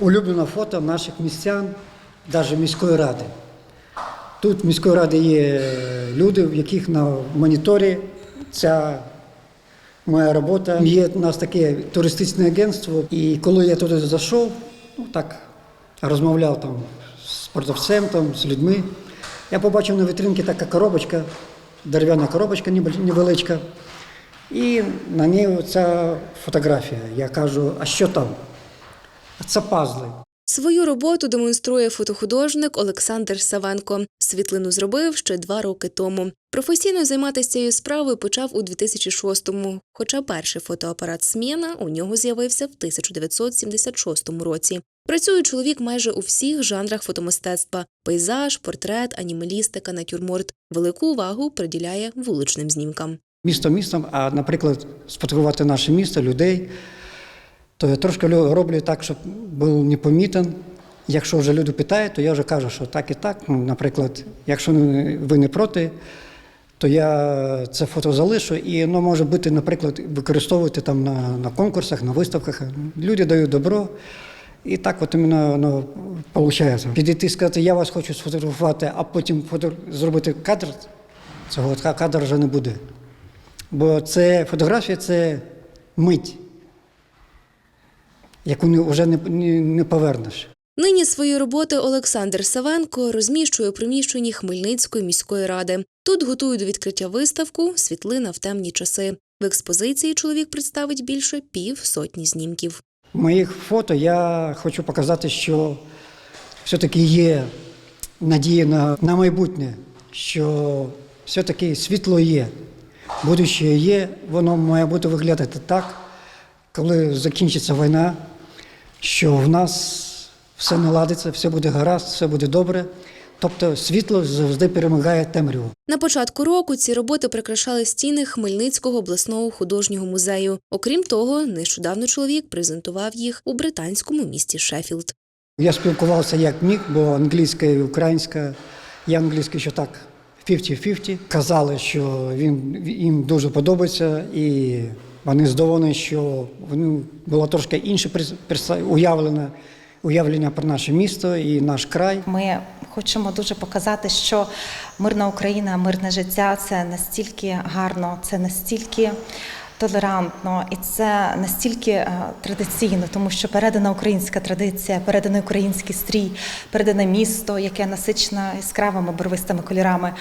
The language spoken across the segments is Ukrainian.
улюблене фото наших містян, навіть міської ради. Тут в міської ради є люди, в яких на моніторі ця моя робота. Є у нас таке туристичне агентство, і коли я туди зайшов, ну так розмовляв там з продавцем, там, з людьми, я побачив на вітринці така коробочка, дерев'яна коробочка невеличка. І на ній ця фотографія. Я кажу, а що там? Це пазли. Свою роботу демонструє фотохудожник Олександр Савенко. Світлину зробив ще два роки тому. Професійно займатися цією справою почав у 2006-му, хоча перший фотоапарат «Сміна» у нього з'явився в 1976 році. Працює чоловік майже у всіх жанрах фотомистецтва: пейзаж, портрет, анімалістика, натюрморт. Велику увагу приділяє вуличним знімкам. Місто містом, а, наприклад, сфотографувати наше місто, людей, то я трошки роблю так, щоб був непомітен. Якщо вже люди питають, то я вже кажу, що так і так. Ну, наприклад, якщо ви не проти, то я це фото залишу і воно може бути, наприклад, використовувати там на, на конкурсах, на виставках. Люди дають добро. І так от іменно воно виходить. Підійти і сказати, я вас хочу сфотографувати, а потім фото... зробити кадр, цього кадр вже не буде. Бо це фотографія це мить, яку не- вже не, не, не повернеш. Нині свої роботи Олександр Савенко розміщує у приміщенні Хмельницької міської ради. Тут готують до відкриття виставку Світлина в темні часи. В експозиції чоловік представить більше пів сотні знімків. В моїх фото я хочу показати, що все-таки є надія на, на майбутнє, що все-таки світло є, будуще є, воно має бути виглядати так, коли закінчиться війна, що в нас все наладиться, все буде гаразд, все буде добре. Тобто світло завжди перемагає темряву. На початку року ці роботи прикрашали стіни Хмельницького обласного художнього музею. Окрім того, нещодавно чоловік презентував їх у британському місті Шеффілд. Я спілкувався як міг, бо англійська і українська, я англійська ще так 50-50. Казали, що він їм дуже подобається, і вони здоволені, що вони було трошки інше уявлення, уявлення про наше місто і наш край. Ми хочемо дуже показати, що мирна Україна, мирне життя це настільки гарно, це настільки толерантно і це настільки е, традиційно, тому що передана українська традиція, переданий український стрій, передане місто, яке насичено яскравими барвистими кольорами.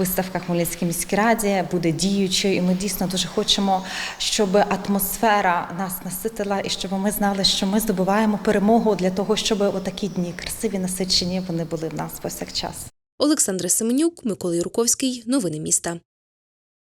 Виставка Хмельницькій міській раді буде діючою, і ми дійсно дуже хочемо, щоб атмосфера нас наситила, і щоб ми знали, що ми здобуваємо перемогу для того, щоб отакі дні красиві, насичені, вони були в нас повсякчас. Олександра Семенюк, Микола Юрковський. Новини міста.